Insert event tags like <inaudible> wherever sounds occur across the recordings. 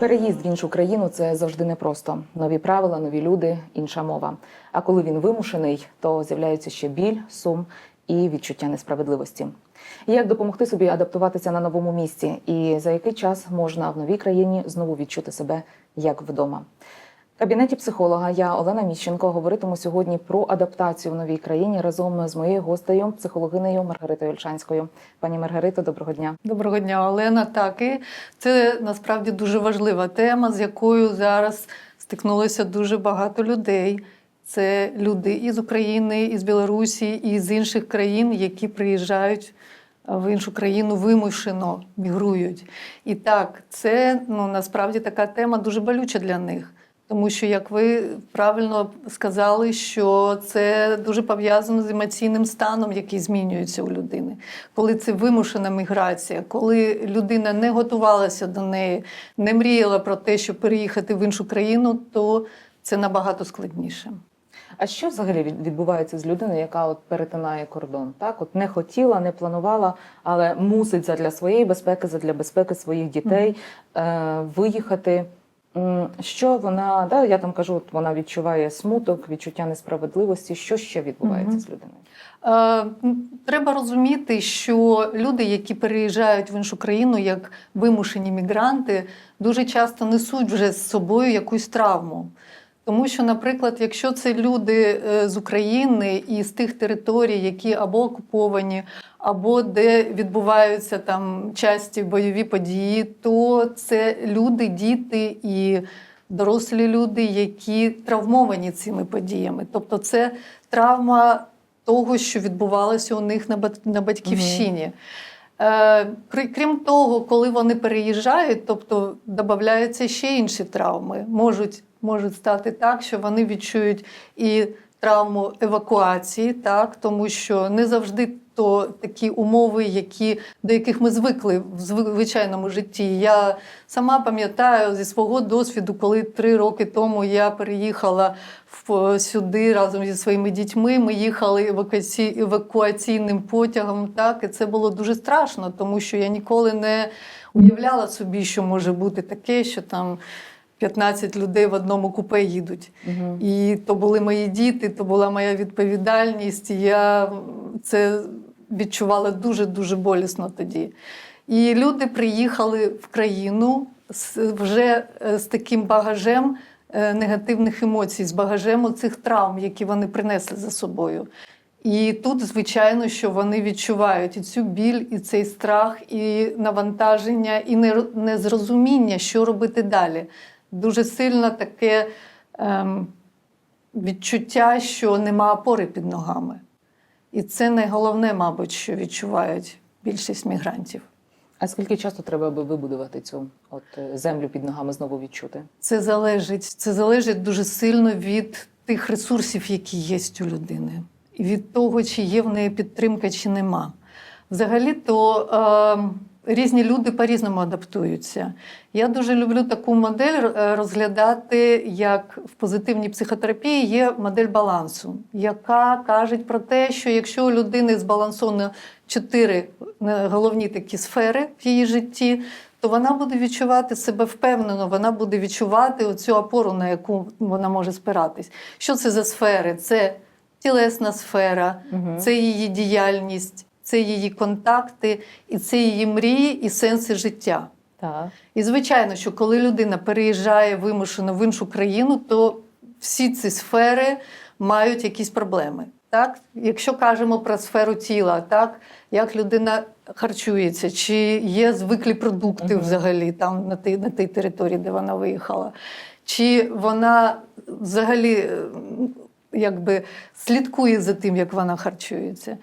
Переїзд в іншу країну це завжди непросто. Нові правила, нові люди, інша мова. А коли він вимушений, то з'являються ще біль, сум і відчуття несправедливості. Як допомогти собі адаптуватися на новому місці, і за який час можна в новій країні знову відчути себе як вдома? Кабінеті психолога я Олена Міщенко говоритиму сьогодні про адаптацію в новій країні разом з моєю гостею, психологинею Маргаритою Ольшанською. Пані Маргарито, доброго дня. Доброго дня, Олена. Так, і це насправді дуже важлива тема, з якою зараз стикнулося дуже багато людей. Це люди із України, із Білорусі, і з інших країн, які приїжджають в іншу країну вимушено мігрують. І так, це ну насправді така тема дуже болюча для них. Тому що, як ви правильно сказали, що це дуже пов'язано з емоційним станом, який змінюється у людини. Коли це вимушена міграція, коли людина не готувалася до неї, не мріяла про те, щоб переїхати в іншу країну, то це набагато складніше. А що взагалі відбувається з людиною, яка от перетинає кордон? Так, от не хотіла, не планувала, але мусить задля своєї безпеки, задля безпеки своїх дітей е, виїхати. Що вона, да, я там кажу, от вона відчуває смуток, відчуття несправедливості. Що ще відбувається угу. з людиною? Е, Треба розуміти, що люди, які переїжджають в іншу країну як вимушені мігранти, дуже часто несуть вже з собою якусь травму. Тому що, наприклад, якщо це люди е, з України і з тих територій, які або окуповані, або де відбуваються там часті бойові події, то це люди, діти і дорослі люди, які травмовані цими подіями. Тобто, це травма того, що відбувалося у них на батьківщині. Е, Крім того, коли вони переїжджають, тобто додаються ще інші травми. Можуть, можуть стати так, що вони відчують і травму евакуації, так, тому що не завжди то такі умови, які, до яких ми звикли в звичайному житті. Я сама пам'ятаю зі свого досвіду, коли три роки тому я переїхала в, сюди разом зі своїми дітьми. Ми їхали евакуаці, евакуаційним потягом. Так, і це було дуже страшно, тому що я ніколи не уявляла собі, що може бути таке, що там 15 людей в одному купе їдуть. Угу. І то були мої діти, то була моя відповідальність. І я це відчувала дуже-дуже болісно тоді. І люди приїхали в країну вже е, з таким багажем е, негативних емоцій, з багажем оцих травм, які вони принесли за собою. І тут, звичайно, що вони відчувають і цю біль, і цей страх, і навантаження, і не- незрозуміння, що робити далі. Дуже сильно таке ем, відчуття, що нема опори під ногами. І це найголовне, мабуть, що відчувають більшість мігрантів. А скільки часу треба, аби вибудувати цю от е, землю під ногами знову відчути? Це залежить, це залежить дуже сильно від тих ресурсів, які є у людини, і від того, чи є в неї підтримка, чи нема. Взагалі-то е, різні люди по-різному адаптуються. Я дуже люблю таку модель е, розглядати, як в позитивній психотерапії є модель балансу, яка каже про те, що якщо у людини збалансовано чотири е, головні такі сфери в її житті, то вона буде відчувати себе впевнено, вона буде відчувати оцю опору, на яку вона може спиратись. Що це за сфери? Це тілесна сфера, Угу. це її діяльність, це її контакти, і це її мрії і сенси життя. Так. І звичайно, що коли людина переїжджає вимушено в іншу країну, то всі ці сфери мають якісь проблеми. Так? Якщо кажемо про сферу тіла, так? як людина харчується, чи є звиклі продукти Мгм. взагалі там на тій, на тій території, де вона виїхала, чи вона взагалі якби слідкує за тим, як вона харчується,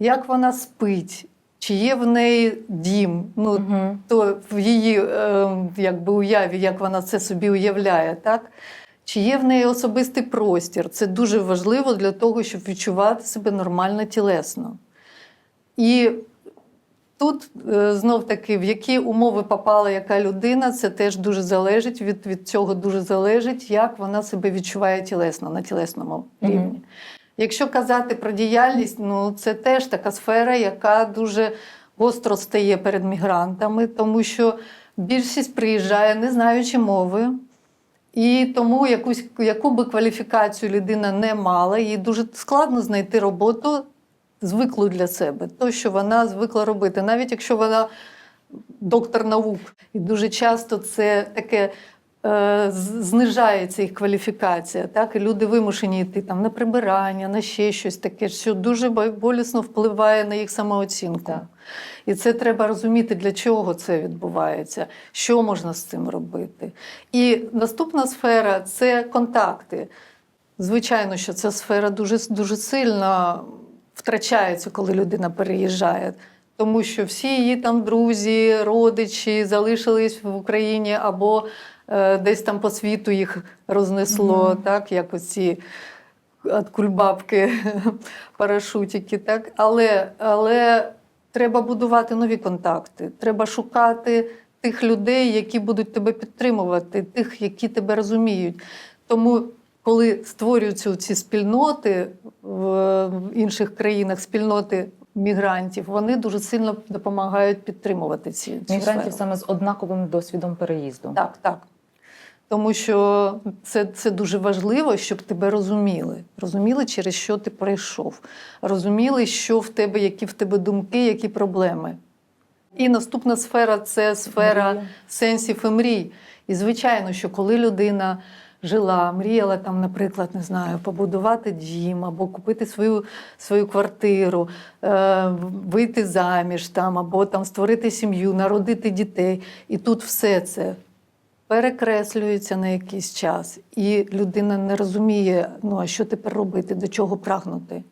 як вона спить, чи є в неї дім, ну, Угу. то в її е, якби уяві, як вона це собі уявляє, так? Чи є в неї особистий простір? Це дуже важливо для того, щоб відчувати себе нормально тілесно. І тут е, знов таки, в які умови попала яка людина, це теж дуже залежить від, від цього дуже залежить, як вона себе відчуває тілесно на тілесному рівні. Якщо казати про діяльність, ну це теж така сфера, яка дуже гостро стає перед мігрантами, тому що більшість приїжджає, не знаючи мови. І тому якусь, яку би кваліфікацію людина не мала, їй дуже складно знайти роботу звиклу для себе, то, що вона звикла робити, навіть якщо вона доктор наук. І дуже часто це таке знижається їх кваліфікація. Так? І люди вимушені йти там, на прибирання, на ще щось таке, що дуже болісно впливає на їх самооцінку. Так. І це треба розуміти, для чого це відбувається, що можна з цим робити. І наступна сфера це контакти. Звичайно, що ця сфера дуже, дуже сильно втрачається, коли людина переїжджає. Тому що всі її там друзі, родичі залишились в Україні або е, десь там по світу їх рознесло, Мгм. так, як оці от кульбабки, <laughs> парашутики. Так? Але, але треба будувати нові контакти. Треба шукати тих людей, які будуть тебе підтримувати, тих, які тебе розуміють. Тому, коли створюються ці спільноти в інших країнах, спільноти мігрантів, вони дуже сильно допомагають підтримувати ці Мігрантів сферу. саме з однаковим досвідом переїзду. Так, так. Тому що це, це дуже важливо, щоб тебе розуміли. Розуміли, через що ти пройшов. Розуміли, що в тебе, які в тебе думки, які проблеми. І наступна сфера це сфера Мрія. сенсів і мрій. І звичайно, що коли людина жила, мріяла там, наприклад, не знаю, побудувати дім або купити свою, свою квартиру, е, вийти заміж там, або там створити сім'ю, народити дітей. І тут все це перекреслюється на якийсь час, і людина не розуміє, ну а що тепер робити, до чого прагнути.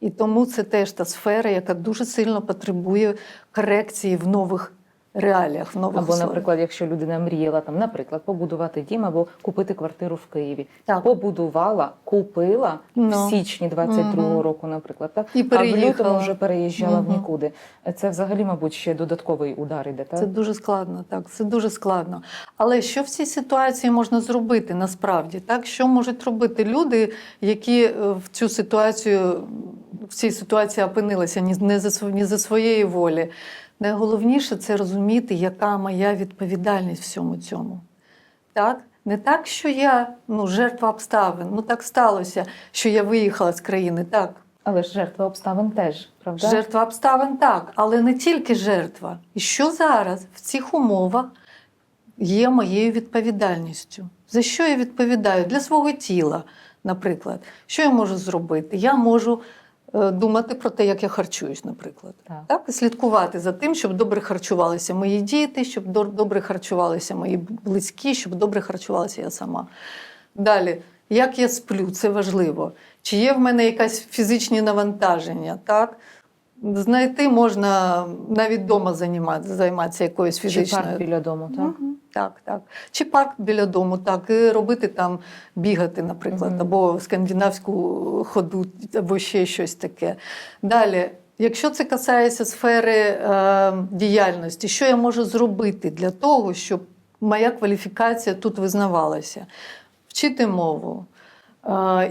І тому це теж та сфера, яка дуже сильно потребує корекції в нових реаліях, в нових Або, условиях. наприклад, якщо людина мріяла там, наприклад, побудувати дім або купити квартиру в Києві, Так. побудувала, купила Ну. в січні 22-го Мгм. року, наприклад, так І а в лютому вже переїжджала в нікуди. Це взагалі, мабуть, ще додатковий удар іде. Так Це дуже складно, так, це дуже складно. Але що в цій ситуації можна зробити насправді? Так? Що можуть робити люди, які е, в цю ситуацію, в цій ситуації опинилися ні, не за, ні за своєї волі? Найголовніше це розуміти, яка моя відповідальність в всьому цьому. Так? Не так, що я ну, жертва обставин. Ну так сталося, що я виїхала з країни. Так, Але ж жертва обставин теж, правда? Жертва обставин так, але не тільки жертва. І що зараз в цих умовах є моєю відповідальністю? За що я відповідаю? Для свого тіла, наприклад. Що я можу зробити? Я можу думати про те, як я харчуюсь, наприклад. Так. Так, і слідкувати за тим, щоб добре харчувалися мої діти, щоб добре харчувалися мої близькі, щоб добре харчувалася я сама. Далі, як я сплю, це важливо. Чи є в мене якесь фізичні навантаження? Так? Знайти можна навіть вдома займатися, займатися якоюсь Чи фізичною. парк біля дому, так? Мгм. Так, так. Чи парк біля дому, так, і робити там, бігати, наприклад, Мгм. або скандинавську ходу, або ще щось таке. Далі, якщо це касається сфери е, діяльності, що я можу зробити для того, щоб моя кваліфікація тут визнавалася? Вчити мову.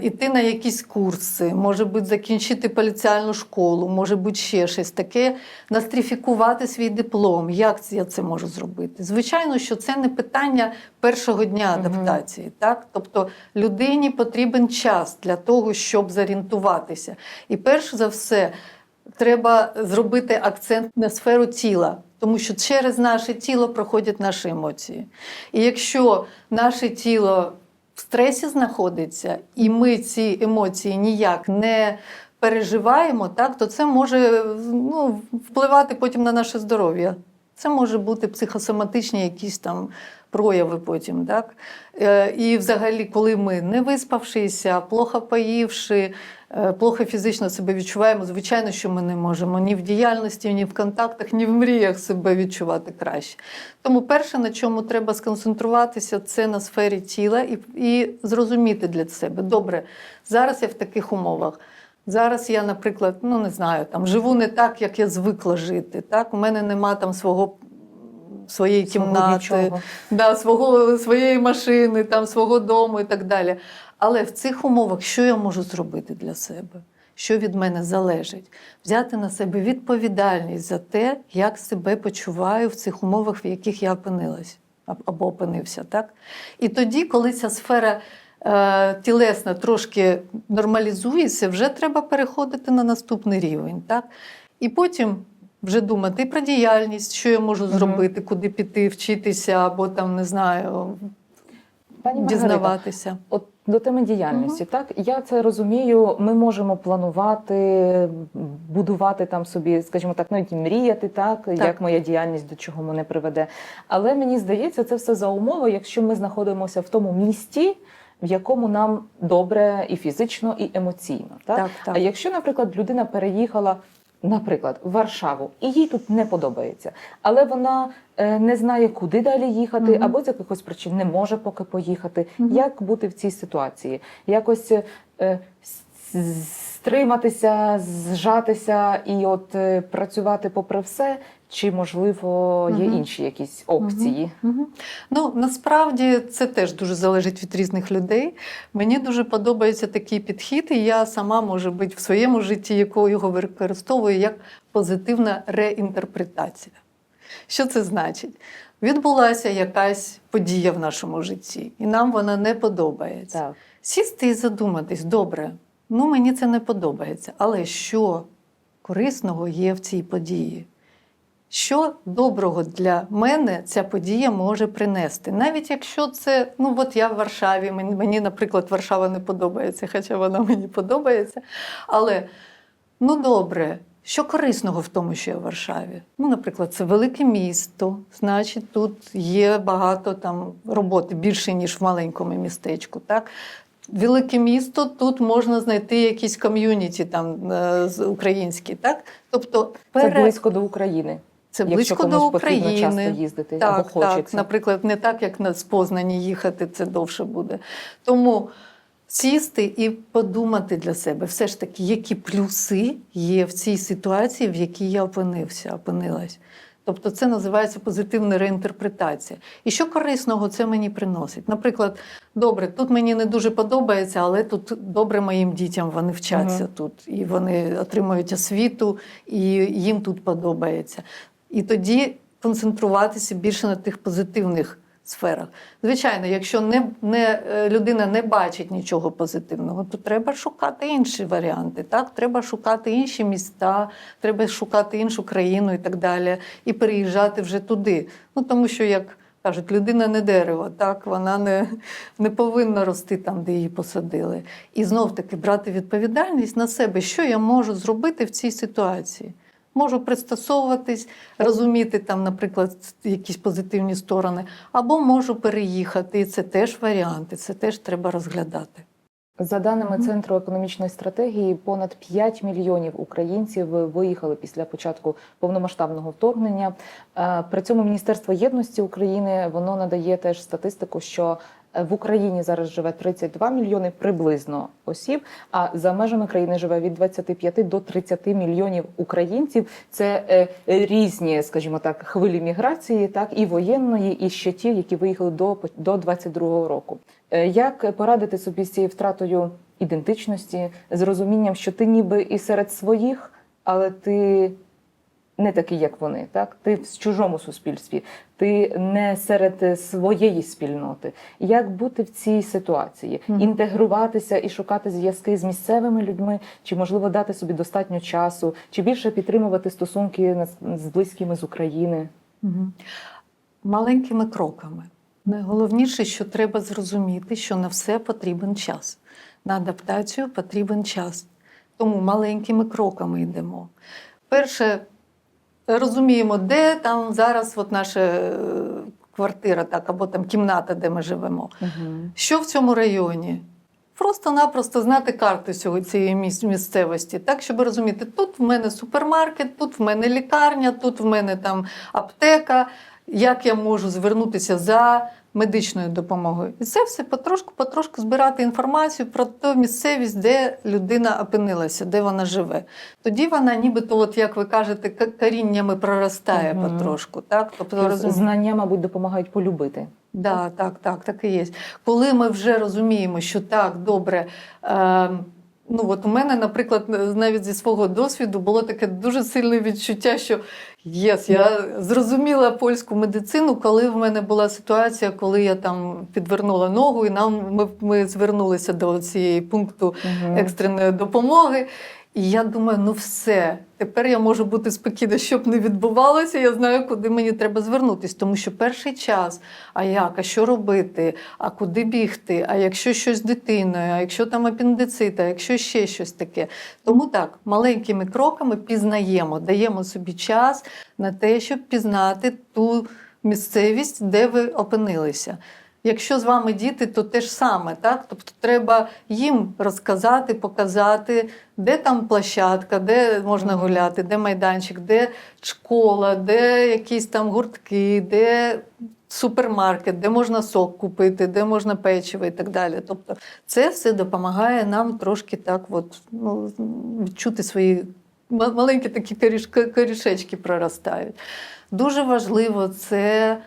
Іти на якісь курси, може бути, закінчити поліціальну школу, може бути ще щось таке, настріфікувати свій диплом. Як я це можу зробити? Звичайно, що це не питання першого дня адаптації. Так? Тобто людині потрібен час для того, щоб зорієнтуватися. І перш за все, треба зробити акцент на сферу тіла. Тому що через наше тіло проходять наші емоції. І якщо наше тіло в стресі знаходиться, і ми ці емоції ніяк не переживаємо, так, то це може ну, впливати потім на наше здоров'я. Це може бути психосоматичні якісь там прояви потім. Так? Е, І взагалі, коли ми не виспавшися, плохо поївши, плохо фізично себе відчуваємо, звичайно, що ми не можемо ні в діяльності, ні в контактах, ні в мріях себе відчувати краще. Тому перше, на чому треба сконцентруватися, це на сфері тіла і, і зрозуміти для себе. Добре, зараз я в таких умовах. Зараз я, наприклад, ну не знаю, там живу не так, як я звикла жити. Так? У мене нема там свого своєї Свого кімнати, нічого. да, свого, своєї машини, там, свого дому і так далі. Але в цих умовах що я можу зробити для себе? що від мене залежить, взяти на себе відповідальність за те, як себе почуваю в цих умовах, в яких я опинилась або опинився. Так? І тоді, коли ця сфера е, тілесна трошки нормалізується, вже треба переходити на наступний рівень. Так? І потім вже думати про діяльність, що я можу зробити, куди піти, вчитися, або там не знаю, Пані Маргарита, дізнаватися. От до теми діяльності, так я це розумію. Ми можемо планувати, будувати там собі, скажімо так, навіть мріяти, так, як моя діяльність до чого мене приведе. Але мені здається, це все за умови, якщо ми знаходимося в тому місті, в якому нам добре і фізично, і емоційно. Так? Так, так. А якщо, наприклад, людина переїхала. Наприклад, в Варшаву, і їй тут не подобається, але вона е, не знає, куди далі їхати, Мгм. або з якихось причин не може поки поїхати. Мгм. Як бути в цій ситуації? Якось е, с- стриматися, зжатися і от е, працювати попри все, чи можливо є інші якісь опції? Мгм. Ну насправді це теж дуже залежить від різних людей. Мені дуже подобається такий підхід, і я сама може бути в своєму житті, якого його використовую як позитивна реінтерпретація. Що це значить? Відбулася якась подія в нашому житті, і нам вона не подобається. Так. Сісти і задуматись, добре, ну мені це не подобається, але що корисного є в цій події? Що доброго для мене ця подія може принести? Навіть якщо це, ну от я в Варшаві, мені, наприклад, Варшава не подобається, хоча вона мені подобається. Але ну добре, що корисного в тому, що я в Варшаві? Ну, наприклад, це велике місто, значить, тут є багато там роботи більше, ніж в маленькому містечку. Так? Велике місто, тут можна знайти якісь ком'юніті там е, українські, так? Тобто Це близько до України. це якщо близько до України. часто їздити Так, або хочеться. так, наприклад, не так, як на з Познані їхати, це довше буде. Тому сісти і подумати для себе, все ж таки, які плюси є в цій ситуації, в якій я опинився, опинилась. Тобто це називається позитивна реінтерпретація. І що корисного це мені приносить? Наприклад, добре, тут мені не дуже подобається, але тут добре моїм дітям вони вчаться угу. тут, і вони отримують освіту, і їм тут подобається. І тоді концентруватися більше на тих позитивних сферах. Звичайно, якщо не, не, е, людина не бачить нічого позитивного, то треба шукати інші варіанти. Так? Треба шукати інші міста, треба шукати іншу країну і так далі, і переїжджати вже туди. Ну тому що як. Кажуть, людина не дерево, так вона не, не повинна рости там, де її посадили. І знов таки брати відповідальність на себе, що я можу зробити в цій ситуації. Можу пристосовуватись, розуміти там, наприклад, якісь позитивні сторони, або можу переїхати. І це теж варіанти, це теж треба розглядати. За даними Центру економічної стратегії, понад 5 мільйонів українців виїхали після початку повномасштабного вторгнення. Е, При цьому Міністерство єдності України воно надає теж статистику, що в Україні зараз живе 32 мільйони приблизно осіб. А за межами країни живе від 25 до 30 мільйонів українців. Це е, різні, скажімо так, хвилі міграції, так і воєнної, і ще ті, які виїхали до до 22-го року. Е, Як порадити собі з цією втратою ідентичності, з розумінням, що ти ніби і серед своїх, але ти не такий, як вони, так? Ти в чужому суспільстві, ти не серед своєї спільноти. Як бути в цій ситуації? Інтегруватися і шукати зв'язки з місцевими людьми, чи можливо дати собі достатньо часу, чи більше підтримувати стосунки з близькими з України? Маленькими кроками. Найголовніше, що треба зрозуміти, що на все потрібен час. На адаптацію потрібен час. Тому маленькими кроками йдемо. Перше, розуміємо, де там зараз от наша е, квартира, так, або там кімната, де ми живемо. Угу. Що в цьому районі? Просто-напросто знати карту цього цієї місцевості, так, щоб розуміти, тут в мене супермаркет, тут в мене лікарня, тут в мене там аптека, як я можу звернутися за медичною допомогою. І це все потрошку, потрошку збирати інформацію про ту місцевість, де людина опинилася, де вона живе. Тоді вона, нібито, от як ви кажете, ка- коріннями проростає Мгм. потрошку. Так? Тобто, розумієте? знання, мабуть, допомагають полюбити. Да, так, так, так і є. Коли ми вже розуміємо, що так, добре, е, Ну, от у мене, наприклад, навіть зі свого досвіду було таке дуже сильне відчуття, що єс, я зрозуміла польську медицину, коли в мене була ситуація, коли я там підвернула ногу, і нам ми, ми звернулися до цієї пункту екстреної допомоги. І я думаю, ну все, тепер я можу бути спокійна, щоб не відбувалося. Я знаю, куди мені треба звернутися. Тому що перший час, а як, а що робити, а куди бігти, а якщо щось з дитиною, а якщо там апендицит, а якщо ще щось таке. Тому так, маленькими кроками пізнаємо, даємо собі час на те, щоб пізнати ту місцевість, де ви опинилися. Якщо з вами діти, то те ж саме, так? Тобто треба їм розказати, показати, де там площадка, де можна гуляти, де майданчик, де школа, де якісь там гуртки, де супермаркет, де можна сок купити, де можна печиво і так далі. Тобто це все допомагає нам трошки так от, ну, відчути свої маленькі такі корішечки проростають. Дуже важливо це.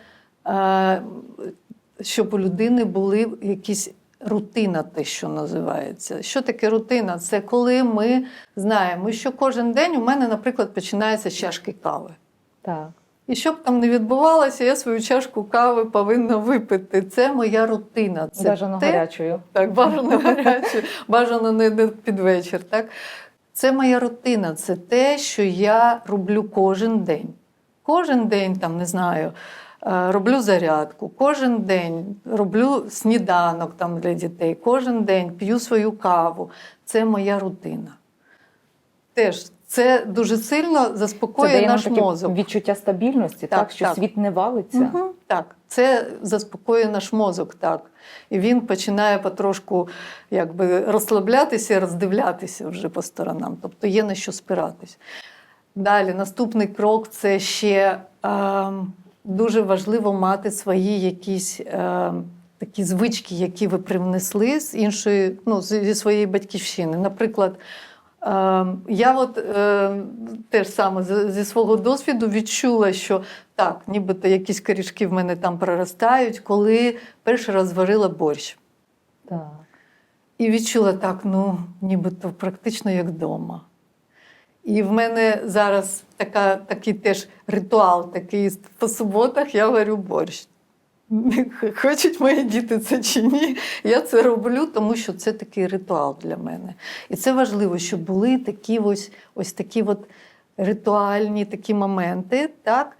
Щоб у людини були якісь рутина, те, що називається. Що таке рутина? Це коли ми знаємо, що кожен день у мене, наприклад, починається з чашки кави. Так. І щоб там не відбувалося, я свою чашку кави повинна випити. Це моя рутина. Це Бажано те, гарячою. так, бажано гаряче, бажано не, під вечір. Так? Це моя рутина, це те, що я роблю кожен день. Кожен день, там, не знаю, роблю зарядку, кожен день роблю сніданок там, для дітей, кожен день п'ю свою каву. Це моя рутина. Теж це дуже сильно Це заспокоює дає нам наш таке мозок. відчуття стабільності, так, Так, що так. світ не валиться. Мгм, так, це заспокоює наш мозок, так. І він починає потрошку якби, розслаблятися і роздивлятися вже по сторонам. Тобто є на що спиратись. Далі, наступний крок це ще е, дуже важливо мати свої якісь е, такі звички, які ви привнесли з іншої, ну, зі своєї батьківщини. Наприклад, Е, Я от е, теж саме зі свого досвіду відчула, що так, нібито якісь корішки в мене там проростають, коли перший раз зварила борщ. Так. І відчула так, ну, нібито практично як вдома. І в мене зараз така, такий теж ритуал, такий по суботах я варю борщ. <laughs> Хочуть мої діти це чи ні, я це роблю, тому що це такий ритуал для мене. І це важливо, щоб були такі ось, ось такі от ритуальні такі моменти, так?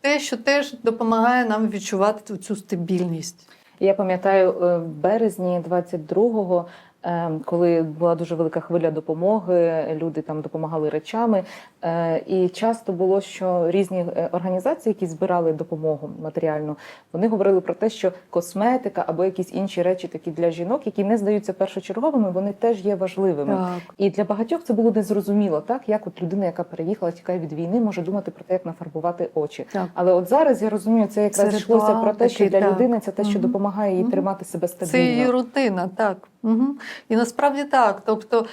те, що теж допомагає нам відчувати цю стабільність. Я пам'ятаю е, в березні 22-го, е, коли була дуже велика хвиля допомоги, люди там допомагали речами. Е, І часто було, що різні е, організації, які збирали допомогу матеріальну, вони говорили про те, що косметика або якісь інші речі, такі для жінок, які не здаються першочерговими, вони теж є важливими. Так. І для багатьох це було незрозуміло, так як от людина, яка переїхала, тікає від війни, може думати про те, як нафарбувати очі. Так. Але от зараз я розумію, це якраз Це йшлося про те, що для так. людини це те, що допомагає їй Мгм. тримати себе Це стабільно. її рутина, так. Угу. І насправді так. Тобто,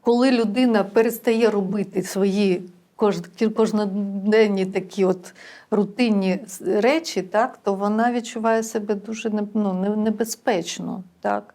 коли людина перестає робити свої кож- кожноденні такі от рутинні речі, так, то вона відчуває себе дуже ну, небезпечно. Так.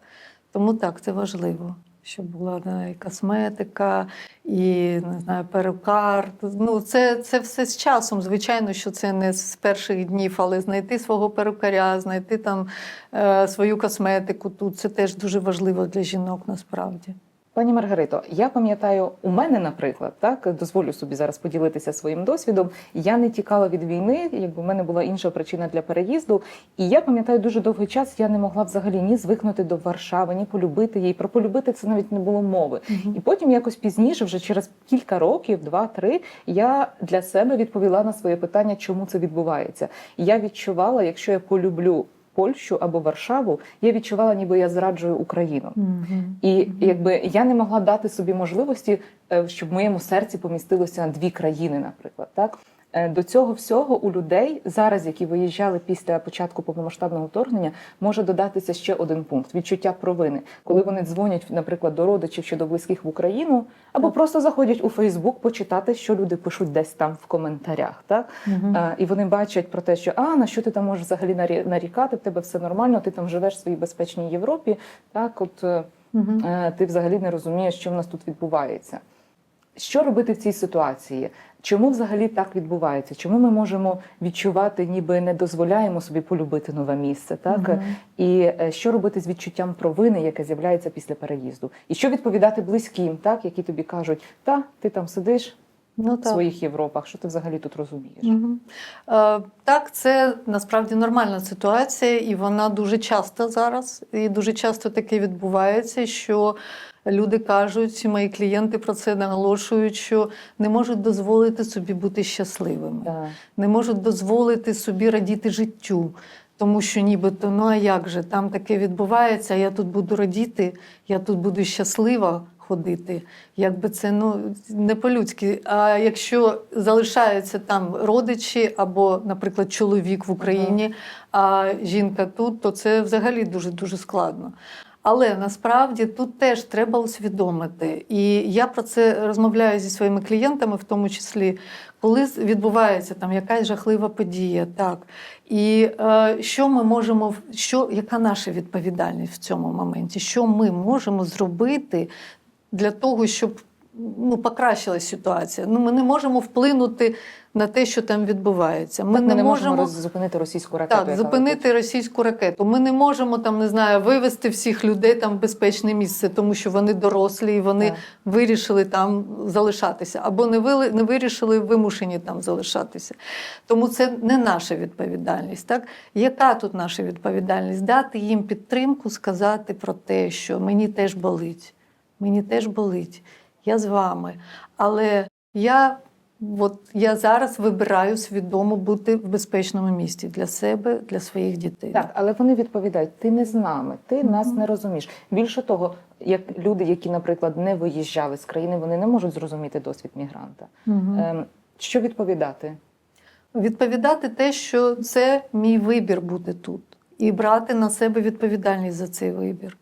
Тому так, це важливо. Щоб була да, і косметика, і не знаю, перукар. Ну, це, це все з часом. Звичайно, що це не з перших днів, але знайти свого перукаря, знайти там е, свою косметику тут це теж дуже важливо для жінок насправді. Пані Маргарито, я пам'ятаю, у мене, наприклад, так дозволю собі зараз поділитися своїм досвідом. Я не тікала від війни, якби в мене була інша причина для переїзду. І я пам'ятаю, дуже довгий час я не могла взагалі ні звикнути до Варшави, ні полюбити її. Про полюбити це навіть не було мови. І потім якось пізніше, вже через кілька років, два-три, я для себе відповіла на своє питання, чому це відбувається. Я відчувала, якщо я полюблю Польщу або Варшаву, я відчувала, ніби я зраджую Україну. І якби я не могла дати собі можливості, е, щоб в моєму серці помістилося дві країни, наприклад, так. Е, До цього всього у людей зараз, які виїжджали після початку повномасштабного вторгнення, може додатися ще один пункт відчуття провини, коли вони дзвонять, наприклад, до родичів чи до близьких в Україну, або просто заходять у Фейсбук почитати, що люди пишуть десь там в коментарях. Так Е, і вони бачать про те, що а на що ти там можеш взагалі нарі- нарікати, в тебе все нормально, ти там живеш в своїй безпечній Європі. Так, от Угу. ти взагалі не розумієш, що в нас тут відбувається. Що робити в цій ситуації? Чому взагалі так відбувається? Чому ми можемо відчувати, ніби не дозволяємо собі полюбити нове місце? Так і е, що робити з відчуттям провини, яке з'являється після переїзду? І що відповідати близьким, так які тобі кажуть, та ти там сидиш Ну, в своїх Європах, що ти взагалі тут розумієш? Мгм. Е, Так, це насправді нормальна ситуація, і вона дуже часто зараз. І дуже часто таке відбувається, що люди кажуть, мої клієнти про це наголошують, що не можуть дозволити собі бути щасливими, Так. не можуть дозволити собі радіти життю. Тому що нібито, ну а як же там таке відбувається, я тут буду радіти, я тут буду щаслива ходити. Якби це ну не по-людськи. А якщо залишаються там родичі або, наприклад, чоловік в Україні, а жінка тут, то це взагалі дуже дуже складно. Але насправді тут теж треба усвідомити. І я про це розмовляю зі своїми клієнтами, в тому числі, коли відбувається там якась жахлива подія, так. І е, що ми можемо, що, яка наша відповідальність в цьому моменті? Що ми можемо зробити для того, щоб ну, покращилась ситуація? Ну, ми не можемо вплинути на те, що там відбувається. Ми, Ми, не, не можемо роз- зупинити російську ракету. так, зупинити російську ракету. Ми не можемо там, не знаю, вивести всіх людей там в безпечне місце, тому що вони дорослі і вони Так. вирішили там залишатися, або не вили, не вирішили вимушені там залишатися. Тому це не наша відповідальність. Так? Яка тут наша відповідальність? Дати їм підтримку, сказати про те, що мені теж болить. Мені теж болить. Я з вами. Але я. От я зараз вибираю свідомо бути в безпечному місці для себе, для своїх дітей. Так, але вони відповідають: ти не з нами, ти нас не розумієш. Більше того, як люди, які, наприклад, не виїжджали з країни, вони не можуть зрозуміти досвід мігранта. Мгм. Ем, що відповідати? Відповідати те, що це мій вибір бути тут, і брати на себе відповідальність за цей вибір.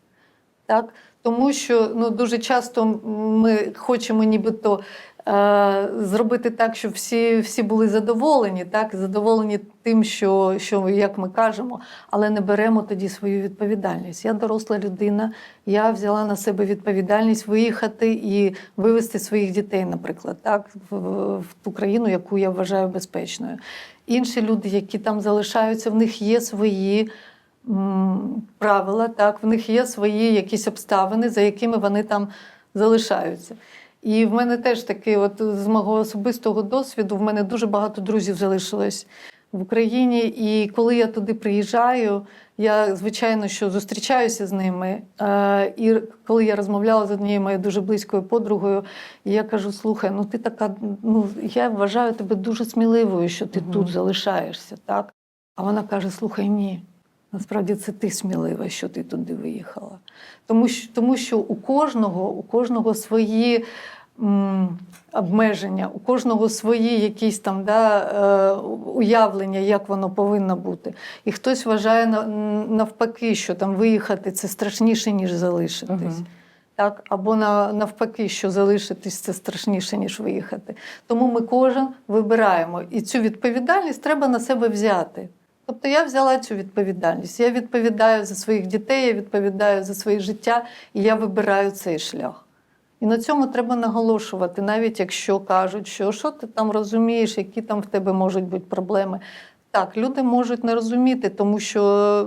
Так? Тому що ну, дуже часто ми хочемо нібито е, зробити так, щоб всі, всі були задоволені, так? задоволені тим, що, що, як ми кажемо, але не беремо тоді свою відповідальність. Я доросла людина, я взяла на себе відповідальність виїхати і вивезти своїх дітей, наприклад, так, в, в ту країну, яку я вважаю безпечною. Інші люди, які там залишаються, в них є свої правила, так, в них є свої якісь обставини, за якими вони там залишаються. І в мене теж таки, от з мого особистого досвіду, в мене дуже багато друзів залишилось в Україні. І коли я туди приїжджаю, я звичайно що зустрічаюся з ними. Е, І коли я розмовляла з однією моєю дуже близькою подругою, я кажу: слухай, ну ти така, ну я вважаю тебе дуже сміливою, що ти Мгм. тут залишаєшся, так? А вона каже: слухай, ні. Насправді це ти смілива, що ти туди виїхала. Тому що, тому що у кожного, у кожного свої м, обмеження, у кожного свої якісь там да, е, уявлення, як воно повинно бути. І хтось вважає на- навпаки, що там виїхати це страшніше, ніж залишитись. Мгм. Так, або на, навпаки, що залишитись це страшніше, ніж виїхати. Тому ми кожен вибираємо. І цю відповідальність треба на себе взяти. Тобто я взяла цю відповідальність. Я відповідаю за своїх дітей, я відповідаю за своє життя, і я вибираю цей шлях. І на цьому треба наголошувати, навіть якщо кажуть, що що ти там розумієш, які там в тебе можуть бути проблеми. Так, люди можуть не розуміти, тому що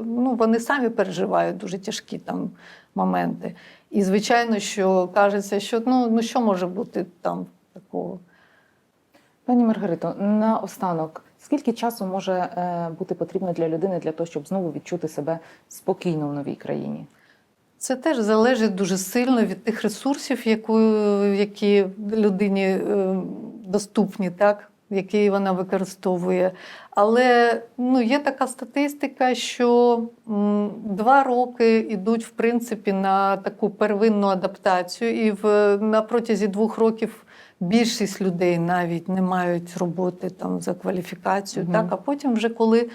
ну, вони самі переживають дуже тяжкі там моменти. І звичайно, що кажеться, що ну, ну що може бути там такого. Пані Маргарито, наостанок, скільки часу може е, бути потрібно для людини для того, щоб знову відчути себе спокійно в новій країні? Це теж залежить дуже сильно від тих ресурсів, яку, які людині е, доступні, так? які вона використовує. Але ну, є така статистика, що два роки йдуть в принципі на таку первинну адаптацію, і в, на протязі двох років більшість людей навіть не мають роботи там за кваліфікацію. Мгм. Так? А потім, вже коли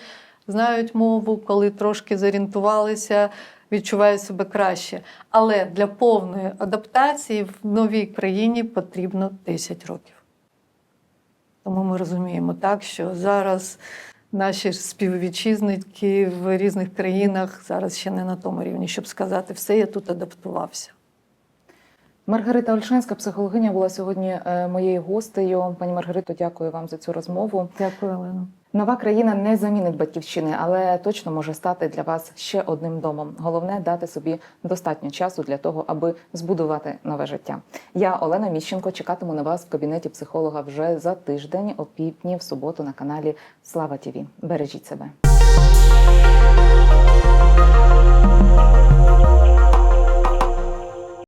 знають мову, коли трошки зорієнтувалися, відчувають себе краще. Але для повної адаптації в новій країні потрібно 10 років. Тому ми розуміємо так, що зараз наші співвітчизники в різних країнах зараз ще не на тому рівні, щоб сказати, все, я тут адаптувався. Маргарита Ольшанська, психологиня, була сьогодні е, моєю гостею. Пані Маргарито, дякую вам за цю розмову. Дякую, Олена. Нова країна не замінить батьківщини, але точно може стати для вас ще одним домом. Головне дати собі достатньо часу для того, аби збудувати нове життя. Я Олена Міщенко чекатиму на вас в кабінеті психолога вже за тиждень о півдні в суботу на каналі Слава Тіві. Бережіть себе.